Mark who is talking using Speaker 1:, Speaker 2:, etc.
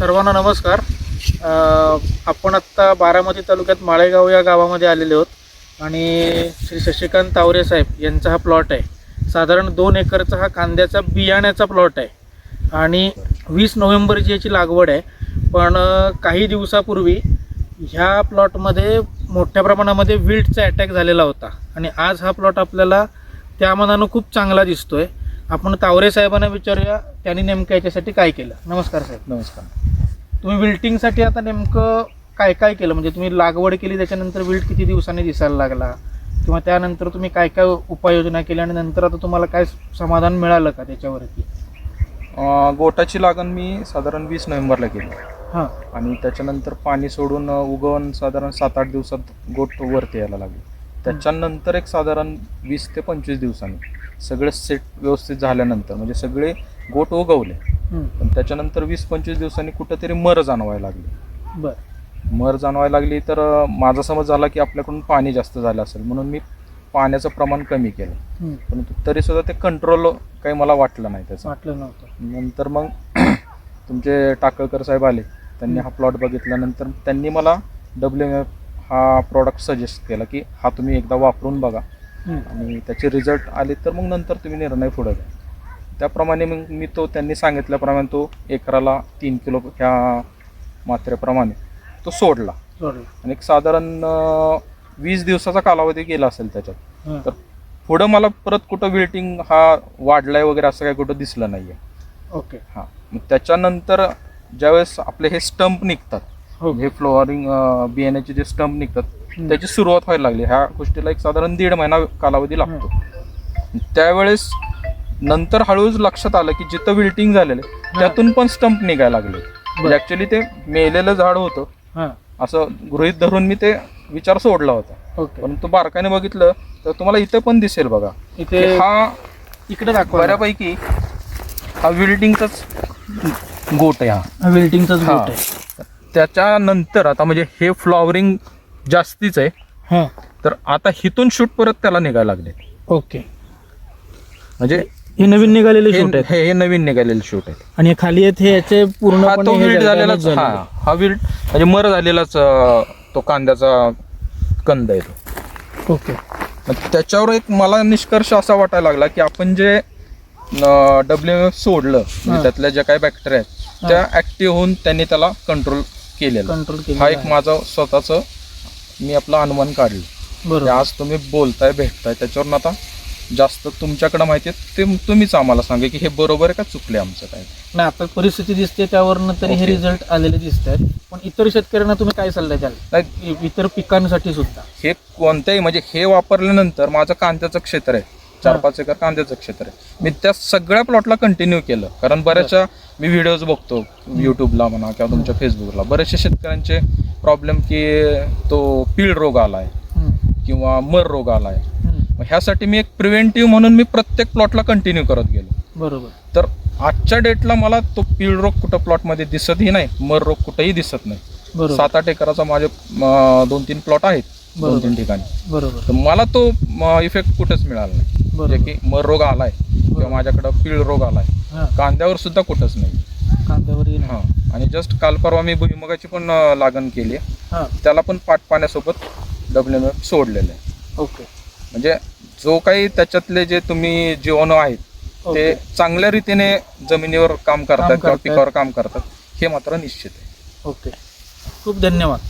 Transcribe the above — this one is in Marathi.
Speaker 1: सर्वांना नमस्कार. आपण आत्ता बारामती तालुक्यात माळेगाव या गावामध्ये आलेले आहोत. आणि श्री शशिकांत तावरे साहेब यांचा हा प्लॉट आहे. साधारण दोन एकरचा हा कांद्याचा बियाण्याचा प्लॉट आहे. आणि वीस नोव्हेंबरची याची लागवड आहे. पण काही दिवसापूर्वी ह्या प्लॉटमध्ये मोठ्या प्रमाणामध्ये विल्टचा अटॅक झालेला होता. आणि आज हा प्लॉट आपल्याला त्या मनानं खूप चांगला दिसतो आहे आपण तावरे साहेबांना विचारूया त्यांनी नेमकं याच्यासाठी काय केलं? नमस्कार साहेब.
Speaker 2: नमस्कार.
Speaker 1: तुम्ही विल्टिंगसाठी आता नेमकं काय काय केलं? म्हणजे तुम्ही लागवड केली त्याच्यानंतर विल्ट किती दिवसांनी दिसायला लागला? किंवा त्यानंतर तुम्ही काय काय उपाययोजना केल्या आणि नंतर आता तुम्हाला काय समाधान मिळालं का त्याच्यावरती?
Speaker 2: अं, गोटाची लागण मी साधारण वीस नोव्हेंबरला केली.
Speaker 1: हां.
Speaker 2: आणि त्याच्यानंतर पाणी सोडून अं, उगवण साधारण सात आठ दिवसात गोट वरती यायला लागली. त्याच्यानंतर एक साधारण वीस ते पंचवीस दिवसांनी. सगळे सेट व्यवस्थित झाल्यानंतर म्हणजे सगळे गोट उगवले पण त्याच्यानंतर वीस पंचवीस दिवसांनी कुठंतरी मर जाणवायला लागली.
Speaker 1: बरं.
Speaker 2: मर जाणवायला लागली तर माझा समज झाला की आपल्याकडून पाणी जास्त झालं असेल म्हणून मी पाण्याचं प्रमाण कमी केलं. परंतु तरीसुद्धा ते कंट्रोल काही मला वाटलं नाही त्याचं.
Speaker 1: वाटलं नव्हतं.
Speaker 2: नंतर मग तुमचे टाकळकर साहेब आले. त्यांनी हा प्लॉट बघितल्यानंतर त्यांनी मला डब्ल्यू एफ हा प्रॉडक्ट सजेस्ट केला की हा तुम्ही एकदा वापरून बघा. आणि त्याचे रिझल्ट आले तर मग नंतर तुम्ही निर्णय पुढे घ्या. त्याप्रमाणे मग मी तो त्यांनी सांगितल्याप्रमाणे तो एकराला तीन किलो ह्या मात्रेप्रमाणे तो सोडला. आणि एक साधारण वीस दिवसाचा कालावधी गेला असेल त्याच्यात. तर पुढं मला परत कुठं विल्टिंग हा वाढलाय वगैरे असं काही कुठं दिसलं नाही आहे
Speaker 1: ओके.
Speaker 2: हां. मग त्याच्यानंतर ज्यावेळेस आपले हे स्टंप निघतात
Speaker 1: हो
Speaker 2: हे फ्लोअरिंग बियाण्याचे जे स्टंप निघतात त्याची सुरुवात व्हायला लागली. ह्या गोष्टीला एक साधारण दीड महिना कालावधी लागतो. त्यावेळेस नंतर हळूच लक्षात आलं की जिथं विल्टिंग झालेलं आहे, त्यातून पण स्टंप निघायला लागले. ऍक्च्युली ते मेलेलं झाड होतं.
Speaker 1: हां.
Speaker 2: असं गृहित धरून मी ते विचार सोडला होता.
Speaker 1: ओके.
Speaker 2: परंतु बारकाने बघितलं तर तुम्हाला इथे पण दिसेल बघा.
Speaker 1: इथे
Speaker 2: की हा
Speaker 1: इकडे दाखवा
Speaker 2: बऱ्यापैकी हा विल्डिंगचाच गोट आहे हा.
Speaker 1: विल्टिंगचाच
Speaker 2: हा.
Speaker 1: बोट आहे.
Speaker 2: त्याच्यानंतर आता म्हणजे हे फ्लॉवरिंग जास्तीच आहे.
Speaker 1: हां.
Speaker 2: तर आता हिथून शूट परत त्याला निघायला लागले.
Speaker 1: ओके.
Speaker 2: म्हणजे
Speaker 1: हे नवीन निघालेले शूट आहेत?
Speaker 2: हे- नवीन निघालेले शूट आहेत.
Speaker 1: आणि खाली आहेत हे याचे
Speaker 2: हा तो
Speaker 1: हे
Speaker 2: विल्ट झालेलाच
Speaker 1: झालेले.
Speaker 2: हा विल्ट म्हणजे मर झालेलाच तो कांद्याचा कंद आहे तो.
Speaker 1: ओके.
Speaker 2: त्याच्यावर एक मला निष्कर्ष असा वाटायला लागला की आपण जे डब्ल्यू एफ सोडलं म्हणजे. त्यातल्या ज्या काही बॅक्टेरिया आहेत त्या ऍक्टिव्ह होऊन त्यांनी त्याला कंट्रोल
Speaker 1: कंट्रोल
Speaker 2: हा एक माझा स्वतःच मी आपला अनुमान काढला. ते
Speaker 1: बरोबर
Speaker 2: आज तुम्ही बोलताय भेटताय त्याच्यावरून आता जास्त तुमच्याकडे माहिती आहे ते तुम्हीच आम्हाला सांगा की हे बरोबर आहे का चुकले आमचं काय?
Speaker 1: नाही आता परिस्थिती दिसते त्यावरनं तरी हे
Speaker 2: ओके.
Speaker 1: रिझल्ट आलेले दिसत आहेत पण इतर शेतकऱ्यांना तुम्ही काय सल्ला द्याल?
Speaker 2: नाही.
Speaker 1: इ- इतर पिकांसाठी सुद्धा.
Speaker 2: हे कोणत्याही म्हणजे हे वापरल्यानंतर माझं कांद्याचं क्षेत्र आहे. चार
Speaker 1: हा.
Speaker 2: पाच एकर कांद्याचं क्षेत्र आहे. मी त्या सगळ्या प्लॉटला कंटिन्यू केलं. कारण बऱ्याचशा मी व्हिडिओज बघतो युट्यूबला म्हणा किंवा तुमच्या फेसबुकला बरेचसे शेतकऱ्यांचे प्रॉब्लेम की तो पीळ रोग आलाय किंवा मर रोग आलाय. ह्यासाठी मी एक प्रिव्हेंटिव्ह म्हणून मी प्रत्येक प्लॉटला कंटिन्यू करत गेलो.
Speaker 1: बरोबर.
Speaker 2: तर आजच्या डेटला मला तो पीळ रोग कुठं प्लॉटमध्ये दिसतही नाही मर रोग कुठेही दिसत नाही. सात आठ एकराचा माझे दोन तीन प्लॉट आहेत दोन. तीन ठिकाणी.
Speaker 1: बरोबर.
Speaker 2: तर मला तो इफेक्ट कुठेच मिळाला नाही.
Speaker 1: बरोबर.
Speaker 2: की मर रोग आलाय किंवा माझ्याकडं पीळ रोग आलाय
Speaker 1: हा.
Speaker 2: कांद्यावर सुद्धा कुठंच नाही.
Speaker 1: कांद्यावरही नाही
Speaker 2: हा. आणि जस्ट काल परवा मी भुईमुगाची पण अं, लागण केली.
Speaker 1: हा.
Speaker 2: त्याला पण पाट पाण्यासोबत डब्ल्यू एफ सोडलेलं आहे.
Speaker 1: ओके.
Speaker 2: म्हणजे जो काही त्याच्यातले जे तुम्ही जीवाणू आहेत ते
Speaker 1: ओके.
Speaker 2: चांगल्या रीतीने जमिनीवर काम करतात किंवा
Speaker 1: करतायत.
Speaker 2: पिकावर काम करतात हे मात्र निश्चित आहे.
Speaker 1: ओके. खूप धन्यवाद.